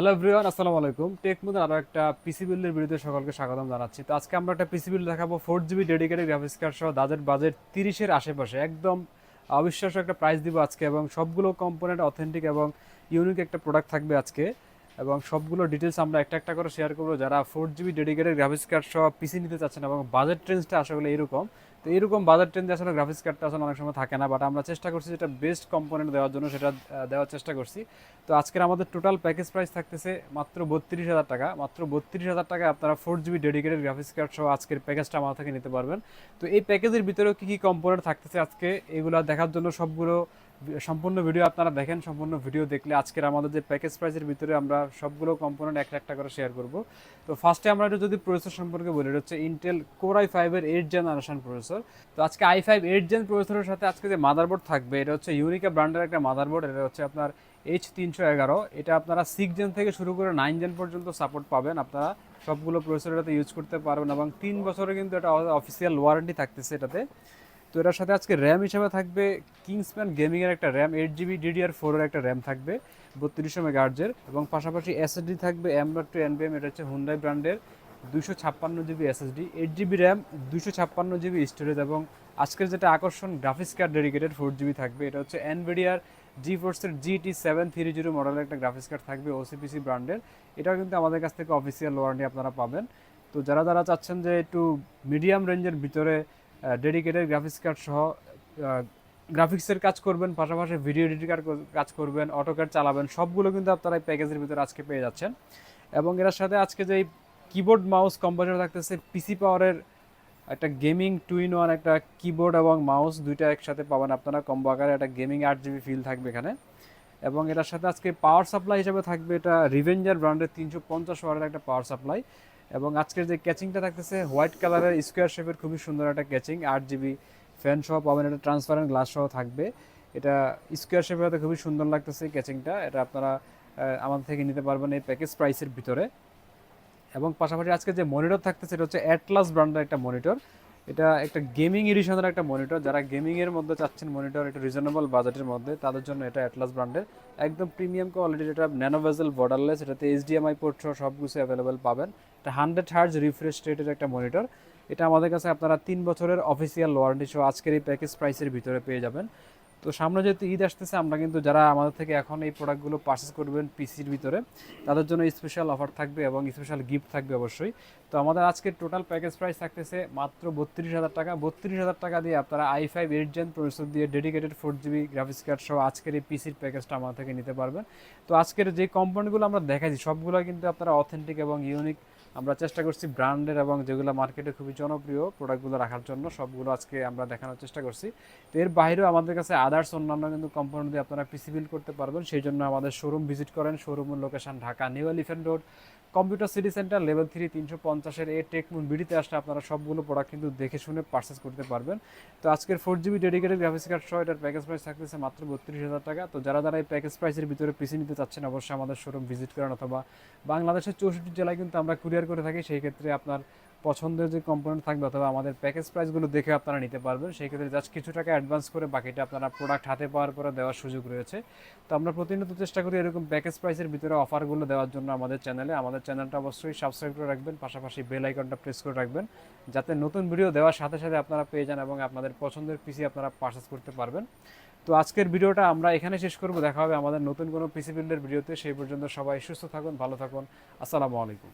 Hello everyone আসসালামু আলাইকুম। Take মুদের আরও একটা পিসি বিল্ডের ভিডিওতে সকলকে স্বাগতম জানাচ্ছি। তো আজকে আমরা একটা পিসি বিল্ড দেখাবো four GB dedicated graphics card সহ দাদের বাজেট তিরিশের আশেপাশে। একদম অবিশ্বাস্য একটা প্রাইস দিব আজকে এবং সবগুলো কম্পোনেন্ট অথেন্টিক এবং ইউনিক একটা প্রোডাক্ট থাকবে আজকে। এবং সবগুলো ডিটেলস আমরা একটা একটা করে শেয়ার করব। যারা four GB dedicated graphics card সহ পিসি নিতে চাচ্ছেন এবং বাজেট ট্রেন্সটা আসলে এরকম, তো এরকম বাজার ট্রেন্ডে আসলে গ্রাফিক্স কার্ডটা আসলে অনেক সময় থাকে না বাট আমরা চেষ্টা করছি যেটা বেস্ট কম্পোনেন্ট দেওয়ার জন্য সেটা দেওয়ার চেষ্টা করছি। তো আজকের আমাদের টোটাল প্যাকেজ প্রাইস থাকতেছে মাত্র বত্রিশ হাজার টাকা। মাত্র বত্রিশ হাজার টাকায় আপনারা four GB dedicated graphics card সহ আজকের প্যাকেজটা আমার থেকে নিতে পারবেন। তো এই প্যাকেজের ভিতরেও কী কী কম্পোনেন্ট থাকতেছে আজকে, এগুলো দেখার জন্য সবগুলো সম্পূর্ণ ভিডিও আপনারা দেখেন, সম্পূর্ণ ভিডিও দেখলে আজকের আমাদের যে প্যাকেজ প্রাইসের ভিতরে আমরা সবগুলো কম্পোনেন্ট একটা একটা করে শেয়ার করব। তো ফার্স্টে আমরা একটু যদি প্রসেসর সম্পর্কে বলি হচ্ছে ইন্টেল কোর আই ফাইভের এইট জেনারেশন প্রসেসর তো আজকে আই ফাইভ এইট জেন প্রসেসরের সাথে আজকে যে মাদারবোর্ড থাকবে, এটা হচ্ছে ইউনিকা ব্র্যান্ডের একটা মাদারবোর্ড এটা হচ্ছে আপনার এইচ তিনশো এগারো এটা আপনারা সিক্স জেন থেকে শুরু করে নাইন জেন পর্যন্ত সাপোর্ট পাবেন আপনারা। সবগুলো প্রসেসর এটাতে ইউজ করতে পারবেন এবং তিন বছরে কিন্তু এটা অফিসিয়াল ওয়ারেন্টি থাকতেছে এটাতে। তো এটার সাথে আজকে র্যাম হিসেবে থাকবে কিংসম্যান গেমিংয়ের একটা র্যাম এইট জিবি ডিডিআর ফোরের একটা র্যাম থাকবে, বত্রিশশো মেগাহার্জের এবং পাশাপাশি এসএসডি থাকবে এমডট টু এনবিএম এটা হচ্ছে হুন্ডাই ব্র্যান্ডের দুশো ছাপ্পান্ন GB SSD eight GB RAM দুশো ছাপ্পান্ন জিবি স্টোরেজ এবং আজকের যেটা আকর্ষণ graphics card dedicated four GB থাকবে। এটা হচ্ছে এনভিডিয়ার জি ফোর্সের জিটি সেভেন থ্রি জিরো মডেলের একটা গ্রাফিক্স কার্ড থাকবে ওসিপিসি ব্র্যান্ডের এটাও কিন্তু আমাদের কাছ থেকে অফিসিয়াল ওয়ারেন্টি আপনারা পাবেন। তো যারা যারা চাচ্ছেন যে একটু মিডিয়াম রেঞ্জের ভিতরে ডেডিকেটেড গ্রাফিক্স কার্ড সহ গ্রাফিক্সের কাজ করবেন, পাশাপাশি ভিডিও এডিটিংয়ের কাজ করবেন অটোক্যাড চালাবেন, সবগুলো কিন্তু আপনারা এই প্যাকেজের ভিতরে আজকে পেয়ে যাচ্ছেন। এবং এর সাথে আজকে যে কিবোর্ড মাউস কম্পাউন্ডার থাকতেছে পিসি পাওয়ারের একটা গেমিং টু ইন ওয়ান একটা কিবোর্ড এবং মাউস দুইটা একসাথে পাবেন আপনারা। কম্বো আকারে একটা গেমিং আট জিবি ফিল থাকবে এখানে। এবং এটার সাথে আজকে পাওয়ার সাপ্লাই হিসেবে থাকবে এটা রিভেঞ্জার ব্র্যান্ডের তিনশো পঞ্চাশ ওয়াটের একটা পাওয়ার সাপ্লাই এবং আজকের যে ক্যাচিংটা থাকতেছে হোয়াইট কালারের স্কোয়ার শেপের খুবই সুন্দর একটা ক্যাচিং আট জিবি ফ্যান সহ পাবেন, এটা ট্রান্সপারেন্ট গ্লাস সহ থাকবে। এটা স্কোয়ার শেপের হতে খুবই সুন্দর লাগতেছে ক্যাচিংটা এটা আপনারা আমার থেকে নিতে পারবেন এই প্যাকেজ প্রাইসের ভিতরে। এবং পাশাপাশি আজকে যে মনিটর থাকতেছে, এটা হচ্ছে অ্যাটলাস ব্র্যান্ডের একটা মনিটর এটা একটা গেমিং এডিশনের একটা মনিটর যারা গেমিং এর মধ্যে চাচ্ছেন মনিটর একটা রিজনেবল বাজেটের মধ্যে, তাদের জন্য এটা অ্যাটলাস ব্র্যান্ডের একদম প্রিমিয়াম কোয়ালিটির এটা ন্যানোভেজেল বর্ডারলেস এটাতে এইচডিএমআই পোর্ট সব কিছু অ্যাভেলেবেল পাবেন। এটা হান্ড্রেড হার্জ রিফ্রেশ রেটের একটা মনিটর এটা আমাদের কাছে আপনারা তিন বছরের অফিসিয়াল ওয়ারেন্টি সহ আজকের এই প্যাকেজ প্রাইসের ভিতরে পেয়ে যাবেন। তো সামনে যেহেতু ঈদ আসতেছে, আমরা কিন্তু যারা আমাদের থেকে এখন এই প্রোডাক্টগুলো পারচেস করবেন পিসির ভিতরে, তাদের জন্য স্পেশাল অফার থাকবে এবং স্পেশাল গিফট থাকবে অবশ্যই। তো আমাদের আজকের টোটাল প্যাকেজ প্রাইস থাকতেছে মাত্র বত্রিশ হাজার টাকা। বত্রিশ হাজার টাকা দিয়ে আপনারা i five eight gen processor দিয়ে dedicated four GB graphics card সহ আজকের এই পিসির প্যাকেজটা আমাদের থেকে নিতে পারবেন। তো আজকের যে কোম্পানিগুলো আমরা দেখাইছি, সবগুলো কিন্তু আপনারা অথেন্টিক এবং ইউনিক আমরা চেষ্টা করছি ব্র্যান্ডের এবং যেগুলো মার্কেটে খুবই জনপ্রিয় প্রোডাক্টগুলো রাখার জন্য, সবগুলো আজকে আমরা দেখানোর চেষ্টা করছি। তো এর বাইরেও আমাদের কাছে আদার্স অন্যান্য কিন্তু কোম্পানি দিয়ে আপনারা পিসি বিল করতে পারবেন। সেই জন্য আমাদের শোরুম ভিজিট করেন শোরুমের location Dhaka new elephant road computer city centre level three তিনশো পঞ্চাশের এ টেকমুন বিডিতে আসলে আপনারা সবগুলো প্রোডাক্ট কিন্তু দেখে শুনে পারচেস করতে পারবেন। তো আজকের four GB dedicated graphics card সহ এটার প্যাকেজ প্রাইস থাকতেছে মাত্র বত্রিশ হাজার টাকা। তো যারা যারা এই প্যাকেজ প্রাইসের ভিতরে পিসি নিতে চাচ্ছেন, অবশ্যই আমাদের শোরুম ভিজিট করেন অথবা বাংলাদেশের চৌষট্টি জেলায় কিন্তু আমরা কুরিয়ার করে থাকি, সেই ক্ষেত্রে আপনার পছন্দের যে কম্পোনেন্ট থাকবে অথবা আমাদের প্যাকেজ প্রাইসগুলো দেখে আপনারা নিতে পারবেন, সেই ক্ষেত্রে জাস্ট কিছু টাকা অ্যাডভান্স করে বাকিটা আপনারা প্রোডাক্ট হাতে পাওয়ার পরে দেওয়ার সুযোগ রয়েছে। তো আমরা প্রতিনিয়ত চেষ্টা করি এরকম প্যাকেজ প্রাইসের ভিতরে অফারগুলো দেওয়ার জন্য আমাদের চ্যানেলে আমাদের চ্যানেলটা অবশ্যই সাবস্ক্রাইব করে রাখবেন, পাশাপাশি বেল আইকনটা প্রেস করে রাখবেন, যাতে নতুন ভিডিও দেওয়ার সাথে সাথে আপনারা পেয়ে যান এবং আপনাদের পছন্দের পিসি আপনারা পারচেস করতে পারবেন। তো আজকের ভিডিওটা আমরা এখানে শেষ করব। দেখা হবে আমাদের নতুন কোনো পিসি বিল্ডের ভিডিওতে সেই পর্যন্ত সবাই সুস্থ থাকুন, ভালো থাকুন। আসসালামু আলাইকুম।